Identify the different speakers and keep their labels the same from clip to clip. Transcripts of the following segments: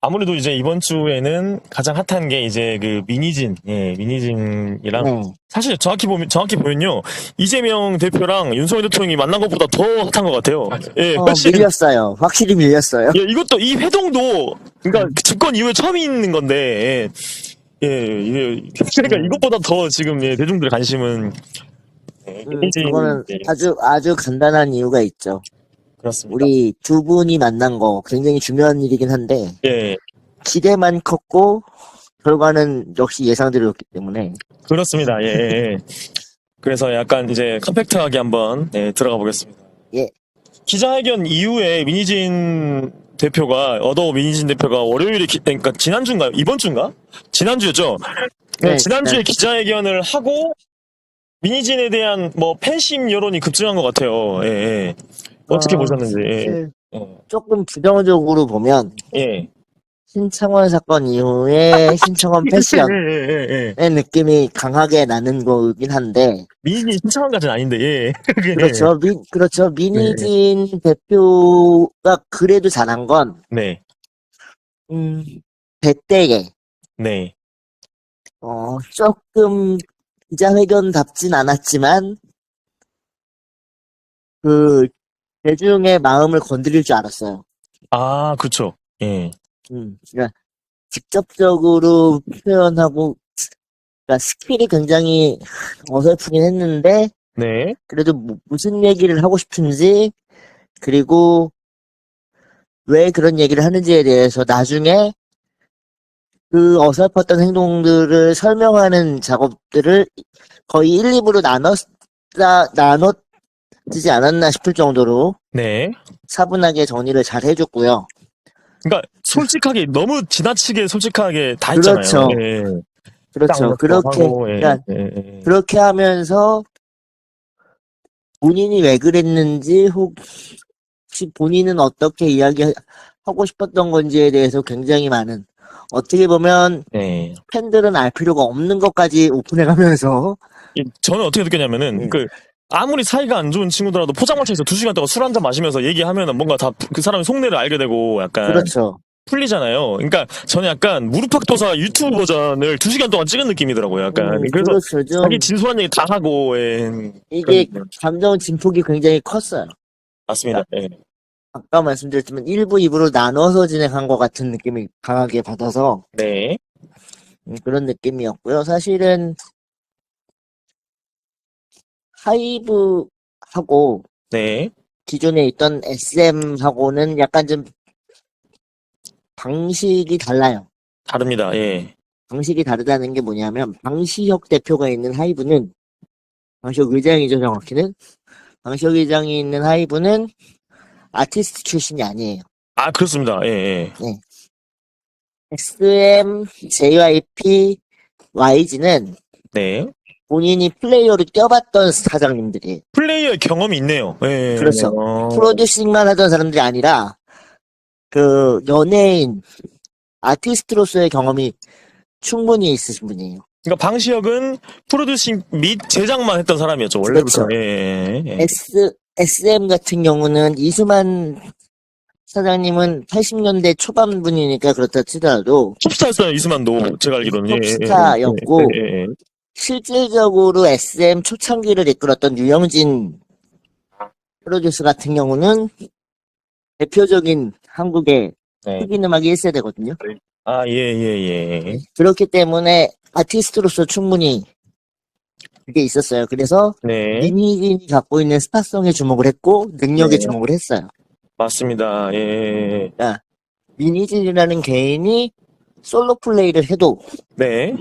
Speaker 1: 아무래도 이제 이번 주에는 가장 핫한 게 이제 그 미니진, 예, 미니진이랑
Speaker 2: 네.
Speaker 1: 사실 정확히 보면 정확히 보면요 이재명 대표랑 윤석열 대통령이 만난 것보다 더 핫한 것 같아요. 예,
Speaker 2: 어,
Speaker 1: 훨씬
Speaker 2: 밀렸어요. 확실히 밀렸어요.
Speaker 1: 예, 이것도 이 회동도 그러니까 그 집권 이후에 처음 있는 건데 예, 예, 이게 그러니까 이것보다 더 지금 예, 대중들 관심은 예,
Speaker 2: 음,
Speaker 1: 미니진,
Speaker 2: 그거는
Speaker 1: 예,
Speaker 2: 아주 아주 간단한 이유가 있죠.
Speaker 1: 그렇습니다.
Speaker 2: 우리 두 분이 만난 거 굉장히 중요한 일이긴 한데
Speaker 1: 예,
Speaker 2: 기대만 컸고 결과는 역시 예상대로였기 때문에
Speaker 1: 그렇습니다. 예, 예. 그래서 약간 이제 컴팩트하게 한번 예, 들어가 보겠습니다.
Speaker 2: 예.
Speaker 1: 기자회견 이후에 민희진 대표가 어더 민희진 대표가 월요일에 기, 그러니까 지난주인가요? 이번 주인가? 지난주였죠. 네,
Speaker 2: 네,
Speaker 1: 지난주에
Speaker 2: 네.
Speaker 1: 기자회견을 하고 민희진에 대한 뭐 팬심 여론이 급증한 것 같아요. 예, 예. 어떻게
Speaker 2: 어,
Speaker 1: 보셨는지. 예,
Speaker 2: 사실
Speaker 1: 예.
Speaker 2: 조금 부정적으로 보면
Speaker 1: 예.
Speaker 2: 신창원 사건 이후에 신창원 패션의
Speaker 1: 예, 예, 예, 예.
Speaker 2: 느낌이 강하게 나는 거긴 한데
Speaker 1: 민희진 신청한까지는 아닌데, 예.
Speaker 2: 그렇죠. 민, 그렇죠. 민희진 대표가 그래도 잘한 건
Speaker 1: 네,
Speaker 2: 음, 배때에
Speaker 1: 네.
Speaker 2: 어, 조금 기자회견답진 않았지만, 그, 대중의 마음을 건드릴 줄 알았어요.
Speaker 1: 아, 그쵸. 예.
Speaker 2: 음, 그러니까 직접적으로 표현하고, 그러니까 스킬이 굉장히 어설프긴 했는데,
Speaker 1: 네.
Speaker 2: 그래도 뭐- 무슨 얘기를 하고 싶은지, 그리고 왜 그런 얘기를 하는지에 대해서 나중에 그 어설펐던 행동들을 설명하는 작업들을 거의 1, 2부로 나눴, 나눴 지 않았나 싶을 정도로
Speaker 1: 네.
Speaker 2: 차분하게 정리를 잘 해줬고요.
Speaker 1: 그러니까 솔직하게 너무 지나치게 솔직하게 다 했잖아요.
Speaker 2: 그렇죠.
Speaker 1: 예.
Speaker 2: 그렇죠.
Speaker 1: 딱
Speaker 2: 그렇게,
Speaker 1: 하고, 예,
Speaker 2: 그러니까
Speaker 1: 예, 예.
Speaker 2: 그렇게 하면서 본인이 왜 그랬는지 혹시 본인은 어떻게 이야기하고 싶었던 건지에 대해서 굉장히 많은 어떻게 보면
Speaker 1: 네.
Speaker 2: 팬들은 알 필요가 없는 것까지 오픈해가면서
Speaker 1: 이- 저는 어떻게 느꼈냐면은
Speaker 2: 음.
Speaker 1: 그 아무리 사이가 안 좋은 친구더라도 포장마차에서 두 시간 동안 술 한 잔 마시면서 얘기하면은 뭔가 다 그 사람의 속내를 알게 되고 약간
Speaker 2: 그렇죠.
Speaker 1: 풀리잖아요. 그러니까 저는 약간 무릎팍도사 유튜브 버전을 두 시간 동안 찍은 느낌이더라고요. 약간
Speaker 2: 음,
Speaker 1: 그래서
Speaker 2: 그렇죠. 좀
Speaker 1: 자기 진솔한 얘기 다 하고 예.
Speaker 2: 이게
Speaker 1: 그런-
Speaker 2: 감정 진폭이 굉장히 컸어요.
Speaker 1: 맞습니다. 예.
Speaker 2: 아까 말씀드렸지만 1부, 2부로 나눠서 진행한 것 같은 느낌이 강하게 받아서
Speaker 1: 네.
Speaker 2: 음, 그런 느낌이었고요. 사실은 하이브하고
Speaker 1: 네.
Speaker 2: 기존에 있던 SM하고는 약간 좀 방식이 달라요.
Speaker 1: 다릅니다. 예.
Speaker 2: 방식이 다르다는 게 뭐냐면 방시혁 대표가 있는 하이브는 방시혁 의장이죠 정확히는 방시혁 의장이 있는 하이브는 아티스트 출신이 아니에요.
Speaker 1: 아 그렇습니다. 예. 예.
Speaker 2: SM, JYP, YG는
Speaker 1: 네.
Speaker 2: 본인이 플레이어로 뛰어봤던 사장님들이
Speaker 1: 플레이어의 경험이 있네요. 예.
Speaker 2: 그렇죠.
Speaker 1: 어,
Speaker 2: 프로듀싱만 하던 사람들이 아니라 그 연예인 아티스트로서의 경험이 충분히 있으신 분이에요.
Speaker 1: 그러니까 방시혁은 프로듀싱 및 제작만 했던 사람이었죠. 원래부터.
Speaker 2: 그렇죠.
Speaker 1: 예, 예, 예.
Speaker 2: S, SM 같은 경우는 이수만 사장님은 80년대 초반 분이니까 그렇다 치더라도
Speaker 1: 톱스타였어요. 이수만도 제가 알기로는. 예, 예, 예.
Speaker 2: 톱스타였고.
Speaker 1: 예, 예, 예.
Speaker 2: 실질적으로 SM 초창기를 이끌었던 유영진 프로듀스 같은 경우는 대표적인 한국의
Speaker 1: 네.
Speaker 2: 흑인 음악이 1세대거든요.
Speaker 1: 아, 예, 예, 예.
Speaker 2: 그렇기 때문에 아티스트로서 충분히 그게 있었어요. 그래서
Speaker 1: 네.
Speaker 2: 민희진이 갖고 있는 스타성에 주목을 했고 능력에
Speaker 1: 네.
Speaker 2: 주목을 했어요.
Speaker 1: 맞습니다. 예.
Speaker 2: 민희진이라는 개인이 솔로 플레이를 해도
Speaker 1: 네.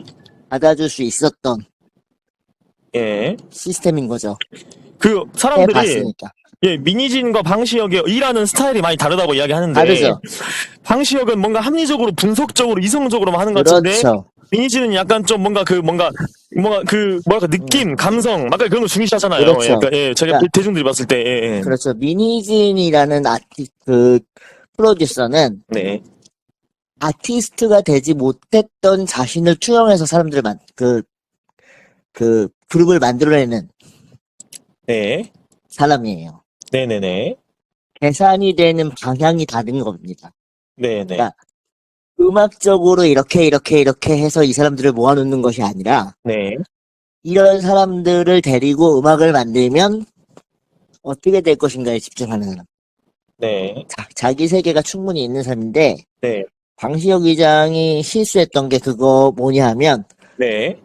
Speaker 2: 받아줄 수 있었던
Speaker 1: 예.
Speaker 2: 시스템인 거죠.
Speaker 1: 그 사람들이
Speaker 2: 해봤으니까.
Speaker 1: 예, 민희진과 방시혁의 일하는 스타일이 많이 다르다고 이야기하는데
Speaker 2: 다르죠.
Speaker 1: 방시혁은 뭔가 합리적으로 분석적으로 이성적으로만 하는 것 같은데
Speaker 2: 그렇죠.
Speaker 1: 민희진은 약간 좀 뭔가 그 뭔가 뭔가 그 뭐랄까 느낌, 감성, 막 그런 거 중시하잖아요.
Speaker 2: 음. 그렇죠.
Speaker 1: 약간, 예, 제가
Speaker 2: 그러니까-
Speaker 1: 대중들이 봤을 때, 예, 예.
Speaker 2: 그렇죠. 민희진이라는 아티, 그, 프로듀서는
Speaker 1: 네,
Speaker 2: 아티스트가 되지 못했던 자신을 투영해서 사람들을 만, 그, 그, 그룹을 만들어내는
Speaker 1: 네,
Speaker 2: 사람이에요.
Speaker 1: 네, 네, 네,
Speaker 2: 계산이 되는 방향이 다른 겁니다.
Speaker 1: 네, 네,
Speaker 2: 그러니까 음악적으로 이렇게 이렇게 이렇게 해서 이 사람들을 모아놓는 것이 아니라
Speaker 1: 네.
Speaker 2: 이런 사람들을 데리고 음악을 만들면 어떻게 될 것인가에 집중하는 사람.
Speaker 1: 네.
Speaker 2: 자, 자기 세계가 충분히 있는 사람인데
Speaker 1: 네.
Speaker 2: 방시혁 의장이 실수했던 게 그거 뭐냐 하면
Speaker 1: 네.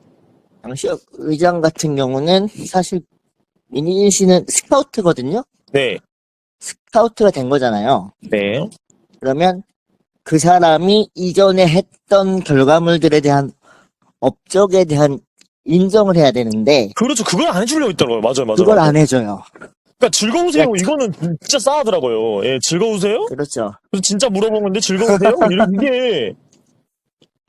Speaker 2: 방시혁 의장 같은 경우는 사실 민희진 씨는 스카우트거든요.
Speaker 1: 네.
Speaker 2: 스카우트가 된 거잖아요.
Speaker 1: 네.
Speaker 2: 그러면 그 사람이 이전에 했던 결과물들에 대한 업적에 대한 인정을 해야 되는데
Speaker 1: 그렇죠. 그걸 안 해주려고 했더라고요. 맞아요. 맞아요.
Speaker 2: 그걸
Speaker 1: 맞아요.
Speaker 2: 안 해줘요.
Speaker 1: 그러니까 즐거우세요.
Speaker 2: 야,
Speaker 1: 이거는 진짜 싸하더라고요. 예, 즐거우세요?
Speaker 2: 그렇죠.
Speaker 1: 그래서 진짜 물어본 건데 즐거우세요? 이런 이게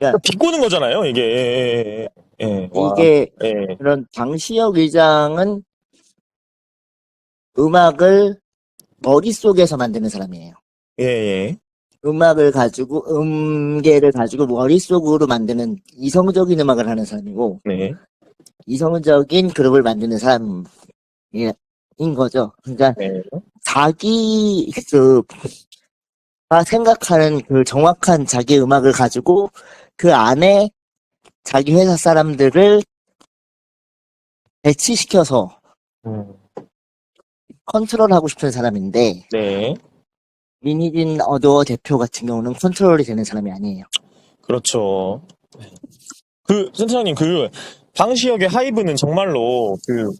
Speaker 2: 야.
Speaker 1: 비꼬는 거잖아요. 이게. 예, 예, 예. 예. 와,
Speaker 2: 이게
Speaker 1: 예.
Speaker 2: 그런 방시혁 의장은 음악을 머릿속에서 만드는 사람이에요.
Speaker 1: 예, 예.
Speaker 2: 음악을 가지고 음계를 가지고 머릿속으로 만드는 이성적인 음악을 하는 사람이고
Speaker 1: 네.
Speaker 2: 이성적인 그룹을 만드는 사람 인 거죠. 그러니까
Speaker 1: 네.
Speaker 2: 자기 그가 생각하는 그 정확한 자기 음악을 가지고 그 안에 자기 회사 사람들을 배치시켜서
Speaker 1: 음,
Speaker 2: 컨트롤하고 싶은 사람인데
Speaker 1: 네.
Speaker 2: 민희진 어도어 대표 같은 경우는 컨트롤이 되는 사람이 아니에요.
Speaker 1: 그렇죠. 그, 센터장님, 그, 방시혁의 하이브는 정말로, 그,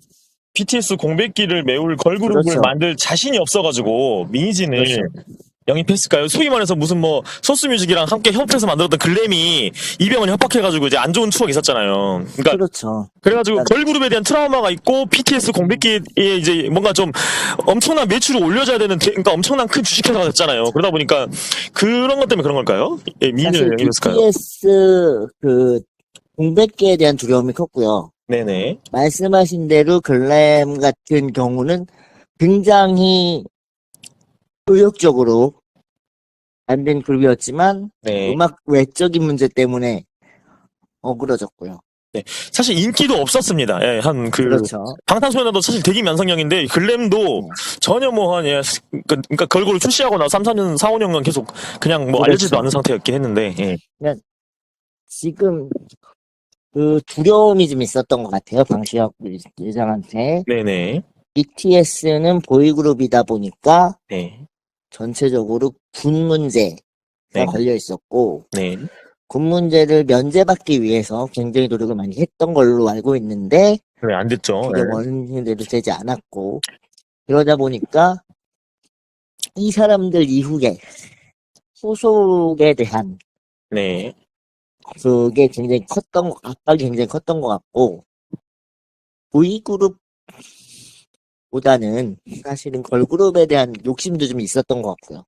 Speaker 1: BTS 공백기를 메울 걸그룹을
Speaker 2: 그렇죠.
Speaker 1: 만들 자신이 없어가지고, 미니진을
Speaker 2: 그렇죠.
Speaker 1: 영입했을까요? 소위 말해서 무슨 뭐, 소스뮤직이랑 함께 협업해서 만들었던 글램이 이병헌이 협박해가지고 이제 안 좋은 추억이 있었잖아요. 그러니까,
Speaker 2: 그렇죠.
Speaker 1: 그래가지고
Speaker 2: 난-
Speaker 1: 걸그룹에 대한 트라우마가 있고, BTS 공백기에 이제 뭔가 좀 엄청난 매출을 올려줘야 되는, 대- 그러니까 엄청난 큰 주식회사가 됐잖아요. 그러다 보니까, 그런 것 때문에 그런 걸까요? 예, 영입했을까요?
Speaker 2: BTS 그 공백기에 대한 두려움이 컸고요.
Speaker 1: 네네.
Speaker 2: 말씀하신 대로 글램 같은 경우는 굉장히 의욕적으로 만든 그룹이었지만
Speaker 1: 네.
Speaker 2: 음악 외적인 문제 때문에 어그러졌고요.
Speaker 1: 사실 인기도 없었습니다. 예, 한 그
Speaker 2: 그렇죠.
Speaker 1: 방탄소년단도 사실 되게 면상형인데 글램도
Speaker 2: 네.
Speaker 1: 전혀 뭐 한 예, 그- 그러니까 걸그룹 출시하고 나 3, 4년, 4, 5년간 계속 그냥 뭐
Speaker 2: 그렇죠.
Speaker 1: 알려지도 않은 상태였긴 했는데 예.
Speaker 2: 지금 그 두려움이 좀 있었던 것 같아요. 방시혁 의장한테.
Speaker 1: 네네.
Speaker 2: BTS는 보이그룹이다 보니까
Speaker 1: 네.
Speaker 2: 전체적으로 군 문제가
Speaker 1: 네.
Speaker 2: 걸려 있었고
Speaker 1: 네.
Speaker 2: 군 문제를 면제받기 위해서 굉장히 노력을 많이 했던 걸로 알고 있는데
Speaker 1: 네, 안 됐죠.
Speaker 2: 그게 뭐
Speaker 1: 네.
Speaker 2: 원인대로 되지 않았고 그러다 보니까 이 사람들 이후에 후속에 대한
Speaker 1: 네.
Speaker 2: 그게 굉장히 컸던 거- 압박이 굉장히 컸던 것 같고 보이그룹 보다는 사실은 걸그룹에 대한 욕심도 좀 있었던 것 같고요.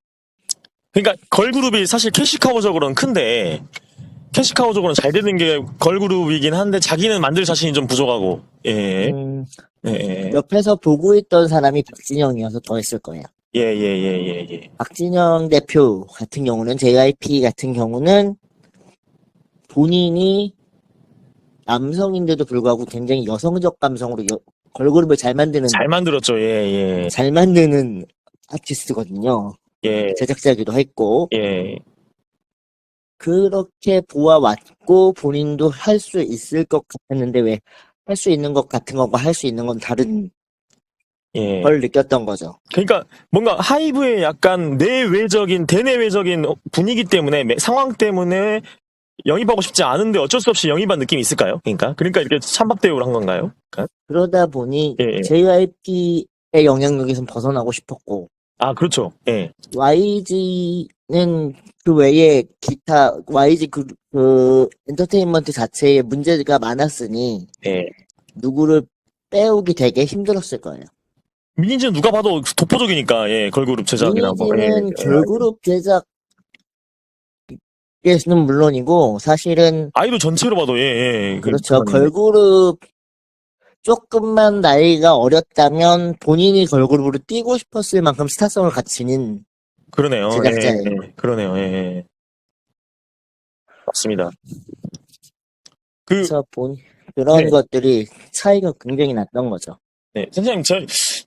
Speaker 1: 그러니까 걸그룹이 사실 캐시카우적으로는 큰데 캐시카우적으로는 잘 되는 게 걸그룹이긴 한데 자기는 만들 자신이 좀 부족하고 예.
Speaker 2: 음,
Speaker 1: 예. 예.
Speaker 2: 옆에서 보고 있던 사람이 박진영이어서 더 했을 거예요.
Speaker 1: 예, 예, 예, 예, 예.
Speaker 2: 박진영 대표 같은 경우는 JYP 같은 경우는 본인이 남성인데도 불구하고 굉장히 여성적 감성으로 여- 걸그룹을 잘 만드는
Speaker 1: 잘 만들었죠. 예,
Speaker 2: 잘 만드는 아티스트거든요.
Speaker 1: 예. 예.
Speaker 2: 제작자기도 했고
Speaker 1: 예.
Speaker 2: 그렇게 보아왔고 본인도 할 수 있을 것 같았는데 왜 할 수 있는 것 같은 것과 할수 있는 건 다른
Speaker 1: 예.
Speaker 2: 걸 느꼈던 거죠.
Speaker 1: 그러니까 뭔가 하이브의 약간 내외적인 대내외적인 분위기 때문에 매- 상황 때문에 영입하고 싶지 않은데 어쩔 수 없이 영입한 느낌이 있을까요? 그러니까 그러니까 이렇게 찬밥 대우를 한 건가요? 그러니까?
Speaker 2: 그러다 보니
Speaker 1: 예, 예.
Speaker 2: JYP의 영향력에서 벗어나고 싶었고
Speaker 1: 아 그렇죠. 예.
Speaker 2: YG는 그 외에 기타 YG 그, 그 엔터테인먼트 자체에 문제가 많았으니
Speaker 1: 예.
Speaker 2: 누구를 빼오기 되게 힘들었을 거예요.
Speaker 1: 민인지는 누가 봐도 독보적이니까 예 걸그룹 제작이라고.
Speaker 2: 이미지는
Speaker 1: 예.
Speaker 2: 걸그룹 제작에서 는 물론이고 사실은
Speaker 1: 아이돌 전체로 봐도 예. 예.
Speaker 2: 그렇죠
Speaker 1: 그런-
Speaker 2: 걸그룹 조금만 나이가 어렸다면 본인이 걸그룹으로 뛰고 싶었을 만큼 스타성을 갖추는
Speaker 1: 그러네요.
Speaker 2: 제작자예요.
Speaker 1: 예, 예. 그러네요. 예, 예. 맞습니다. 그
Speaker 2: 그래서 본 그런
Speaker 1: 네.
Speaker 2: 것들이 차이가 굉장히 났던 거죠.
Speaker 1: 네, 선생님, 저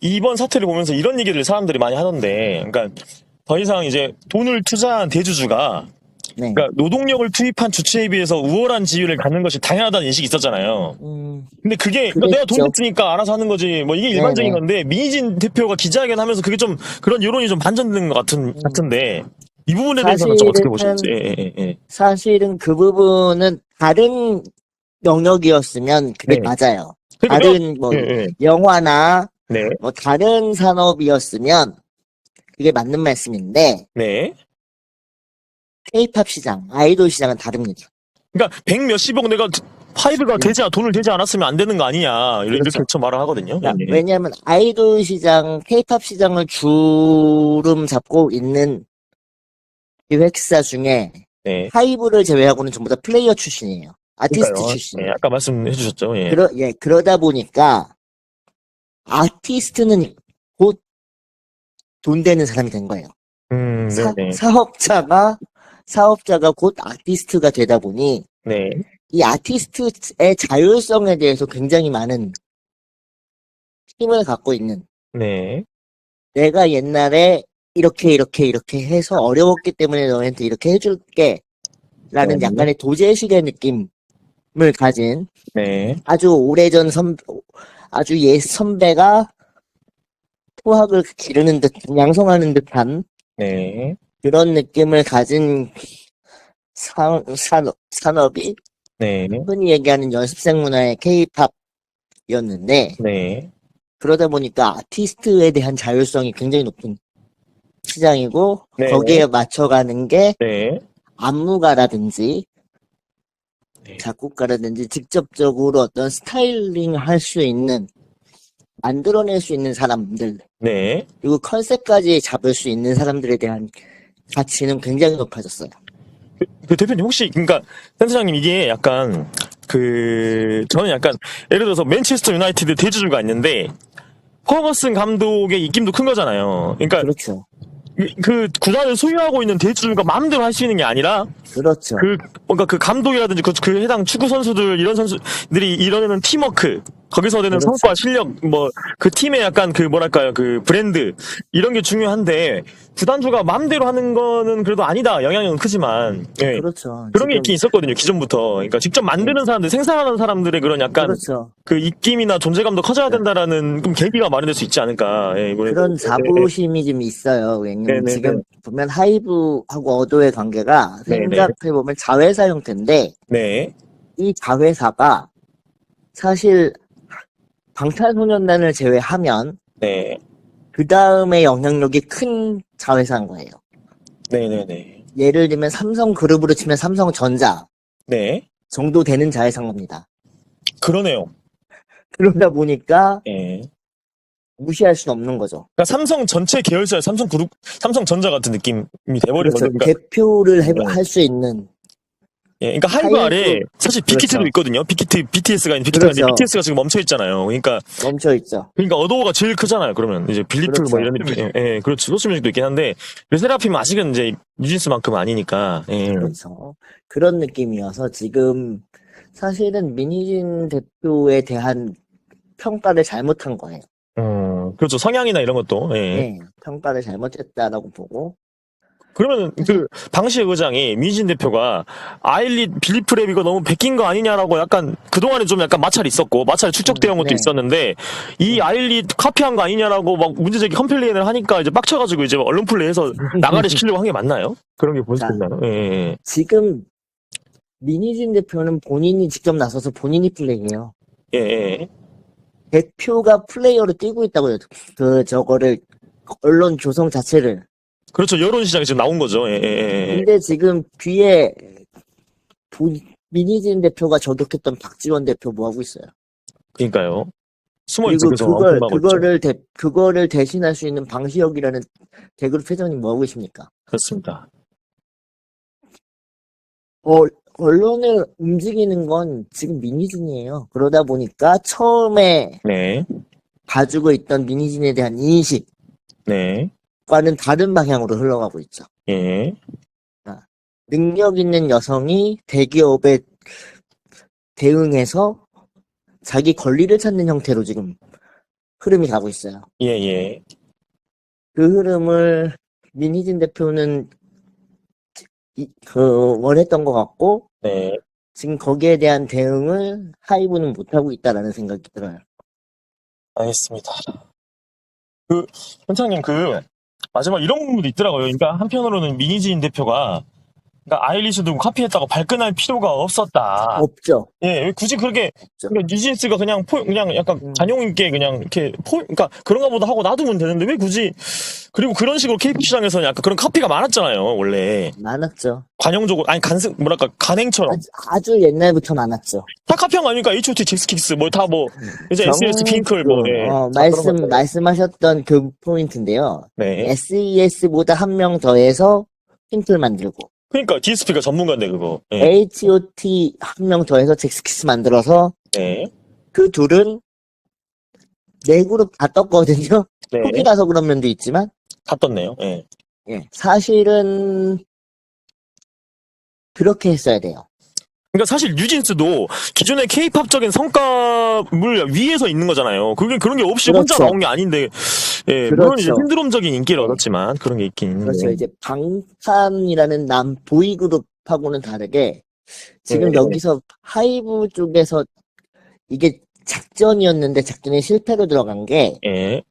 Speaker 1: 이번 사태를 보면서 이런 얘기를 사람들이 많이 하던데, 그러니까 더 이상 이제 돈을 투자한 대주주가
Speaker 2: 네.
Speaker 1: 그러니까 노동력을 투입한 주체에 비해서 우월한 지위를 갖는 것이 당연하다는 인식이 있었잖아요.
Speaker 2: 음,
Speaker 1: 근데 그게 그러니까 내가 돈
Speaker 2: 그랬죠.
Speaker 1: 냈으니까 알아서 하는 거지. 뭐 이게 일반적인
Speaker 2: 네네.
Speaker 1: 건데 민희진 대표가 기자회견 하면서 그게 좀 그런 여론이 좀 반전되는 것 같은 같은데 이 부분에 대해서는 좀 어떻게
Speaker 2: 음. 사실은-
Speaker 1: 보시는지. 예, 예, 예.
Speaker 2: 사실은 그 부분은 다른 영역이었으면 그게
Speaker 1: 네.
Speaker 2: 맞아요.
Speaker 1: 그러니까
Speaker 2: 다른 뭐
Speaker 1: 예, 예.
Speaker 2: 영화나
Speaker 1: 네,
Speaker 2: 뭐 다른 산업이었으면 그게 맞는 말씀인데
Speaker 1: 네.
Speaker 2: K-팝 시장, 아이돌 시장은 다릅니다.
Speaker 1: 그러니까 백 몇십억 내가 파이브가 되지 않- 돈을 되지 않았으면 안 되는 거 아니냐 이렇게
Speaker 2: 그렇죠.
Speaker 1: 저 말을 하거든요.
Speaker 2: 그러니까
Speaker 1: 예, 예.
Speaker 2: 왜냐하면 아이돌 시장, K-팝 시장을 주름 잡고 있는 기획사 중에
Speaker 1: 네.
Speaker 2: 하이브를 제외하고는 전부 다 플레이어 출신이에요. 아티스트
Speaker 1: 그러니까요.
Speaker 2: 출신.
Speaker 1: 네, 아까 말씀해 주셨죠. 예.
Speaker 2: 그러, 예, 그러다 보니까 아티스트는 곧 돈 되는 사람이 된 거예요.
Speaker 1: 음,
Speaker 2: 사,
Speaker 1: 네, 네.
Speaker 2: 사업자가 사업자가 곧 아티스트가 되다 보니
Speaker 1: 네.
Speaker 2: 이 아티스트의 자율성에 대해서 굉장히 많은 힘을 갖고 있는
Speaker 1: 네.
Speaker 2: 내가 옛날에 이렇게 이렇게 이렇게 해서 어려웠기 때문에 너한테 이렇게 해줄게 라는
Speaker 1: 네.
Speaker 2: 약간의 도제식의 느낌을 가진
Speaker 1: 네.
Speaker 2: 아주 오래전 선 아주 옛 선배가 토학을 기르는 듯 양성하는 듯한
Speaker 1: 네.
Speaker 2: 그런 느낌을 가진 산, 산업, 산업이
Speaker 1: 네.
Speaker 2: 흔히 얘기하는 연습생 문화의 K-팝이었는데
Speaker 1: 네.
Speaker 2: 그러다 보니까 아티스트에 대한 자율성이 굉장히 높은 시장이고
Speaker 1: 네.
Speaker 2: 거기에 맞춰가는 게
Speaker 1: 네.
Speaker 2: 안무가라든지
Speaker 1: 네.
Speaker 2: 작곡가라든지 직접적으로 어떤 스타일링 할 수 있는 만들어낼 수 있는 사람들
Speaker 1: 네.
Speaker 2: 그리고 컨셉까지 잡을 수 있는 사람들에 대한 가치는 굉장히 높아졌어요.
Speaker 1: 그 대표님 혹시 그러니까 센터장님 이게 약간 그 저는 약간 예를 들어서 맨체스터 유나이티드 대주주가 있는데 퍼거슨 감독의 입김도 큰 거잖아요. 그러니까
Speaker 2: 그렇죠.
Speaker 1: 그- 그 구단을 소유하고 있는 대주주가 마음대로 할 수 있는 게 아니라
Speaker 2: 그렇죠.
Speaker 1: 그 뭔가 그 감독이라든지 그, 그 해당 축구 선수들 이런 선수들이 이뤄내는 팀워크 거기서 되는
Speaker 2: 그렇죠.
Speaker 1: 성과 실력 뭐 그 팀의 약간 그 뭐랄까요 그 브랜드 이런 게 중요한데 구단주가 마음대로 하는 거는 그래도 아니다 영향은 크지만 예.
Speaker 2: 그렇죠.
Speaker 1: 그런 게
Speaker 2: 지금-
Speaker 1: 있긴 있었거든요 기존부터 그러니까 직접 만드는 사람들 생산하는 사람들의 그런 약간
Speaker 2: 그렇죠.
Speaker 1: 그 입김이나 존재감도 커져야 된다라는 좀 계기가 마련될 수 있지 않을까 예, 이번에
Speaker 2: 그런 자부심이 좀 있어요. 왜냐면
Speaker 1: 네네네.
Speaker 2: 지금 보면 하이브하고 어도의 관계가
Speaker 1: 네네.
Speaker 2: 생각해 보면 자회사 형태인데
Speaker 1: 네
Speaker 2: 이 자회사가 사실 방탄소년단을 제외하면
Speaker 1: 네.
Speaker 2: 그 다음에 영향력이 큰 자회사인 거예요.
Speaker 1: 네네네.
Speaker 2: 예를 들면 삼성 그룹으로 치면 삼성전자
Speaker 1: 네.
Speaker 2: 정도 되는 자회사인 겁니다.
Speaker 1: 그러네요.
Speaker 2: 그러다 보니까
Speaker 1: 예.
Speaker 2: 무시할 수는 없는 거죠.
Speaker 1: 그러니까 삼성 전체 계열사의 삼성 그룹, 삼성전자 같은 느낌이 돼버린
Speaker 2: 그렇죠.
Speaker 1: 그러니까,
Speaker 2: 대표를
Speaker 1: 네.
Speaker 2: 할 수 있는
Speaker 1: 예, 그러니까 하이브
Speaker 2: 하이브-
Speaker 1: 아래 사실 빅히트도
Speaker 2: 그렇죠.
Speaker 1: 있거든요. 빅히트, BTS가 있는 빅히트가 있는데
Speaker 2: 그렇죠.
Speaker 1: BTS가 지금 멈춰 있잖아요. 그러니까
Speaker 2: 멈춰 있죠.
Speaker 1: 그러니까 어도어가 제일 크잖아요. 그러면 이제
Speaker 2: 그렇죠.
Speaker 1: 뭐 이런 느낌, 예, 예, 그렇죠. 소스 뮤직도 있긴 한데 르세라핌은 아직은 이제 뉴진스만큼은 아니니까. 예.
Speaker 2: 그렇죠. 그런 느낌이어서 지금 사실은 민희진 대표에 대한 평가를 잘못한 거예요.
Speaker 1: 음, 그렇죠. 성향이나 이런 것도. 예.
Speaker 2: 네, 평가를 잘못했다라고 보고
Speaker 1: 그러면 그 방시 의장이 민진 대표가 아일리 빌리프랩 이거 너무 베낀 거 아니냐라고 약간 그동안에 좀 약간 마찰이 있었고 마찰이 축적되어 온 것도
Speaker 2: 네.
Speaker 1: 있었는데 이 아일리 카피한 거 아니냐라고 막 문제제기 컴플레인을 하니까 이제 빡쳐가지고 이제 언론 플레이해서 나가리 시키려고 한 게 맞나요? 그런 게 보여지나요? 예, 예.
Speaker 2: 지금 민희진 대표는 본인이 직접 나서서 본인이 플레이해요.
Speaker 1: 예, 예.
Speaker 2: 대표가 플레이어로 뛰고 있다고요. 그 저거를 언론 조성 자체를.
Speaker 1: 그렇죠. 여론 시장이 지금 나온 거죠. 예, 예, 예.
Speaker 2: 근데 지금 뒤에 본- 민희진 대표가 저격했던 박지원 대표 뭐 하고 있어요?
Speaker 1: 그러니까요. 숨어 있죠.
Speaker 2: 그리고
Speaker 1: 그래서
Speaker 2: 그걸
Speaker 1: 엉뚱하고 있죠.
Speaker 2: 그거를 대, 그거를 대신할 수 있는 방시혁이라는 대그룹 회장님 뭐 하고 계십니까?
Speaker 1: 그렇습니다.
Speaker 2: 어, 언론을 움직이는 건 지금 민희진이에요. 그러다 보니까 처음에
Speaker 1: 네,
Speaker 2: 가지고 있던 민희진에 대한 인식 과는
Speaker 1: 네,
Speaker 2: 다른 방향으로 흘러가고 있죠.
Speaker 1: 예,
Speaker 2: 능력 있는 여성이 대기업에 대응해서 자기 권리를 찾는 형태로 지금 흐름이 가고 있어요.
Speaker 1: 예, 예.
Speaker 2: 그 흐름을 민희진 대표는 이- 그 원했던 것 같고
Speaker 1: 네.
Speaker 2: 지금 거기에 대한 대응을 하이브는 못하고 있다라는 생각이 들어요.
Speaker 1: 알겠습니다. 그, 현창님, 그, 마지막 이런 부분도 있더라고요. 그러니까 한편으로는 미니지인 대표가, 그러니까 아일리시도 카피했다고 발끈할 필요가 없었다.
Speaker 2: 없죠.
Speaker 1: 예, 왜 굳이 그렇게, 그러니까 뉴진스가 그냥 포, 그냥 약간
Speaker 2: 음.
Speaker 1: 잔용 있게 그냥 이렇게 포, 그러니까 그런가 보다 하고 놔두면 되는데 왜 굳이, 그리고 그런 식으로 케이프 시장에서는 약간 그런 카피가 많았잖아요, 원래.
Speaker 2: 많았죠.
Speaker 1: 관용적으로, 아니, 간승, 뭐랄까, 간행처럼.
Speaker 2: 아주, 아주 옛날부터 많았죠.
Speaker 1: 다 카피한 거 아닙니까? H.O.T. 잭스킥스, 뭐, 다 뭐, 이제 SS 핑클, 뭐, 네.
Speaker 2: 어, 말씀. 말씀하셨던 그 포인트인데요.
Speaker 1: 네.
Speaker 2: SES보다 한 명 더해서 핑클 만들고,
Speaker 1: 그러니까 DSP가 전문가인데 그거. 예.
Speaker 2: H.O.T. 한 명 더해서 잭스키스 만들어서
Speaker 1: 네.
Speaker 2: 그 둘은 네 그룹 다 떴거든요.
Speaker 1: 네.
Speaker 2: 후기라서 그런 면도 있지만,
Speaker 1: 다 떴네요. 예.
Speaker 2: 예, 사실은 그렇게 했어야 돼요.
Speaker 1: 그러니까 사실 뉴진스도 기존의 케이팝적인 성과물 위에서 있는 거잖아요. 그게 그런 게 없이 혼자
Speaker 2: 그렇죠.
Speaker 1: 나온 게 아닌데, 예, 물론 이제
Speaker 2: 그렇죠.
Speaker 1: 신드롬적인 인기를 얻었지만 그런 게 있긴 있는데.
Speaker 2: 그렇죠. 이제 방탄이라는 남 보이 그룹하고는 다르게 지금
Speaker 1: 네.
Speaker 2: 여기서 하이브 쪽에서 이게 작전이었는데 작전이 실패로 들어간 게
Speaker 1: 예.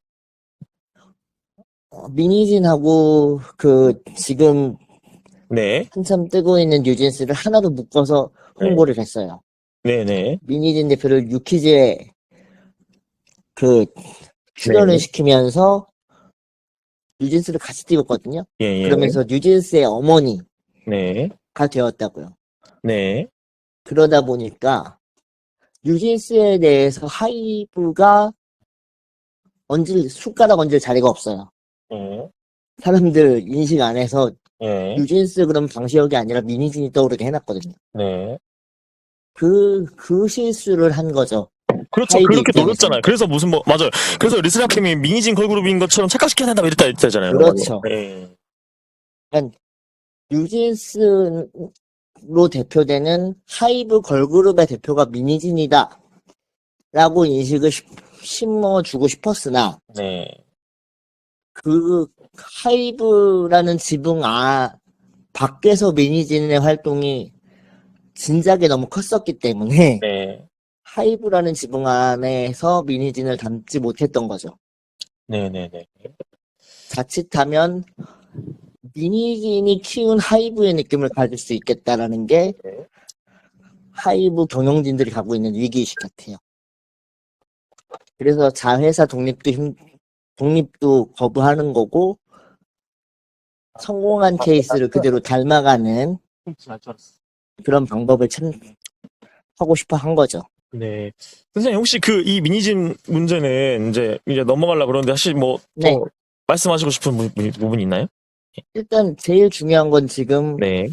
Speaker 2: 어, 미니진하고 그 지금
Speaker 1: 네.
Speaker 2: 한참 뜨고 있는 뉴진스를 하나로 묶어서 홍보를 했어요.
Speaker 1: 네네.
Speaker 2: 미니진 대표를 유키즈에 그 출연을
Speaker 1: 네.
Speaker 2: 시키면서 뉴진스를 같이 띄웠거든요.
Speaker 1: 예, 예.
Speaker 2: 그러면서 뉴진스의 어머니가
Speaker 1: 네.
Speaker 2: 되었다고요.
Speaker 1: 네.
Speaker 2: 그러다 보니까 뉴진스에 대해서 하이브가 얹을 숟가락 얹을 자리가 없어요.
Speaker 1: 예.
Speaker 2: 사람들 인식 안에서
Speaker 1: 예.
Speaker 2: 뉴진스 그럼 방시혁이 아니라 미니진이 떠오르게 해놨거든요.
Speaker 1: 네.
Speaker 2: 그, 그 실수를 한 거죠.
Speaker 1: 그렇죠. 그렇게. 돌렸잖아요. 그래서 무슨 뭐, 맞아요. 그래서 리스라핌이 미니진 걸그룹인 것처럼 착각시켜야 된다 이랬다 했잖아요.
Speaker 2: 그렇죠.
Speaker 1: 예.
Speaker 2: 뉴진스로 대표되는 하이브 걸그룹의 대표가 미니진이다. 라고 인식을 심- 심어주고 싶었으나,
Speaker 1: 네.
Speaker 2: 그 하이브라는 지붕 아 밖에서 미니진의 활동이 진작에 너무 컸었기 때문에
Speaker 1: 네.
Speaker 2: 하이브라는 지붕 안에서 미니진을 담지 못했던 거죠.
Speaker 1: 네네네.
Speaker 2: 자칫하면 미니진이 키운 하이브의 느낌을 가질 수 있겠다라는 게
Speaker 1: 네.
Speaker 2: 하이브 경영진들이 갖고 있는 위기의식 같아요. 그래서 자회사 독립도 힘, 독립도 거부하는 거고 성공한 케이스를 그대로 닮아가는 그런 방법을 참 하고 싶어 한 거죠.
Speaker 1: 네. 선생님, 혹시 그, 이 미니진 문제는 이제, 이제 넘어가려고 그러는데, 사실 뭐,
Speaker 2: 네.
Speaker 1: 더 말씀하시고 싶은 부, 부- 부분이 있나요?
Speaker 2: 일단 제일 중요한 건 지금
Speaker 1: 네.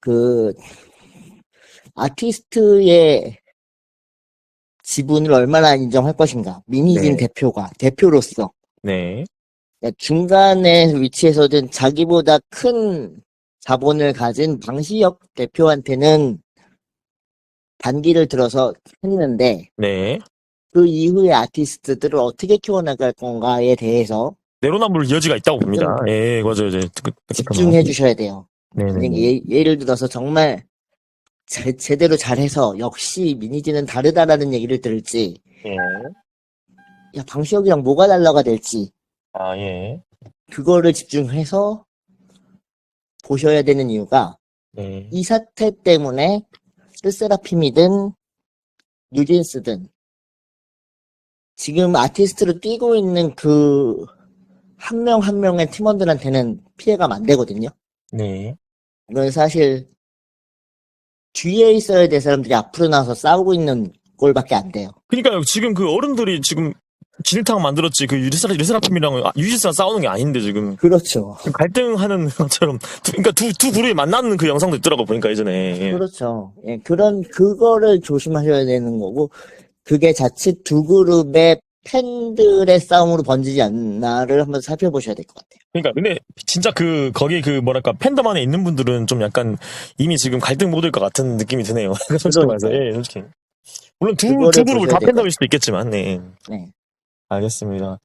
Speaker 2: 그 아티스트의 지분을 얼마나 인정할 것인가. 미니진
Speaker 1: 네.
Speaker 2: 대표가 대표로서
Speaker 1: 네.
Speaker 2: 그러니까 중간에 위치에서든 자기보다 큰 자본을 가진 방시혁 대표한테는 반기를 들어서 했는데
Speaker 1: 네.
Speaker 2: 그 이후의 아티스트들을 어떻게 키워나갈 건가에 대해서
Speaker 1: 내로남불 여지가 있다고 봅니다. 예, 맞아요. 이제. 그- 그-
Speaker 2: 집중해 주셔야 돼요.
Speaker 1: 네네.
Speaker 2: 예, 예를 들어서 정말 제, 제대로 잘해서 역시 미니지는 다르다라는 얘기를 들을지
Speaker 1: 예.
Speaker 2: 야 방시혁이랑 뭐가 달라가 될지
Speaker 1: 아, 예.
Speaker 2: 그거를 집중해서 보셔야 되는 이유가
Speaker 1: 네.
Speaker 2: 이 사태 때문에 르세라핌이든 뉴진스든 지금 아티스트로 뛰고 있는 그 한명한 명의 팀원들한테는 피해가 안 되거든요.
Speaker 1: 네.
Speaker 2: 이건 사실 뒤에 있어야 될 사람들이 앞으로 나와서 싸우고 있는 꼴밖에 안 돼요.
Speaker 1: 그러니까요. 지금 그 어른들이 지금 진흙탕 만들었지. 그 유리스라, 유리스라핌이랑 유지스랑 싸우는 게 아닌데, 지금.
Speaker 2: 그렇죠.
Speaker 1: 갈등하는 것처럼. 두- 그러니까 두, 두 그룹이 만나는 그 영상도 있더라고, 보니까 예전에. 예.
Speaker 2: 그렇죠. 예, 그런 그거를 조심하셔야 되는 거고 그게 자칫 두 그룹의 팬들의 싸움으로 번지지 않나를 한번 살펴보셔야 될 것 같아요.
Speaker 1: 그러니까 근데 진짜 그 거기 그 뭐랄까 팬덤 안에 있는 분들은 좀 약간 이미 지금 갈등 모드일 것 같은 느낌이 드네요. 솔직히 말해서 예, 솔직히 물론 두,
Speaker 2: 그거를
Speaker 1: 두 그룹을 다
Speaker 2: 보셔야 될
Speaker 1: 팬덤일 수도 있겠지만 네
Speaker 2: 네.
Speaker 1: 알겠습니다.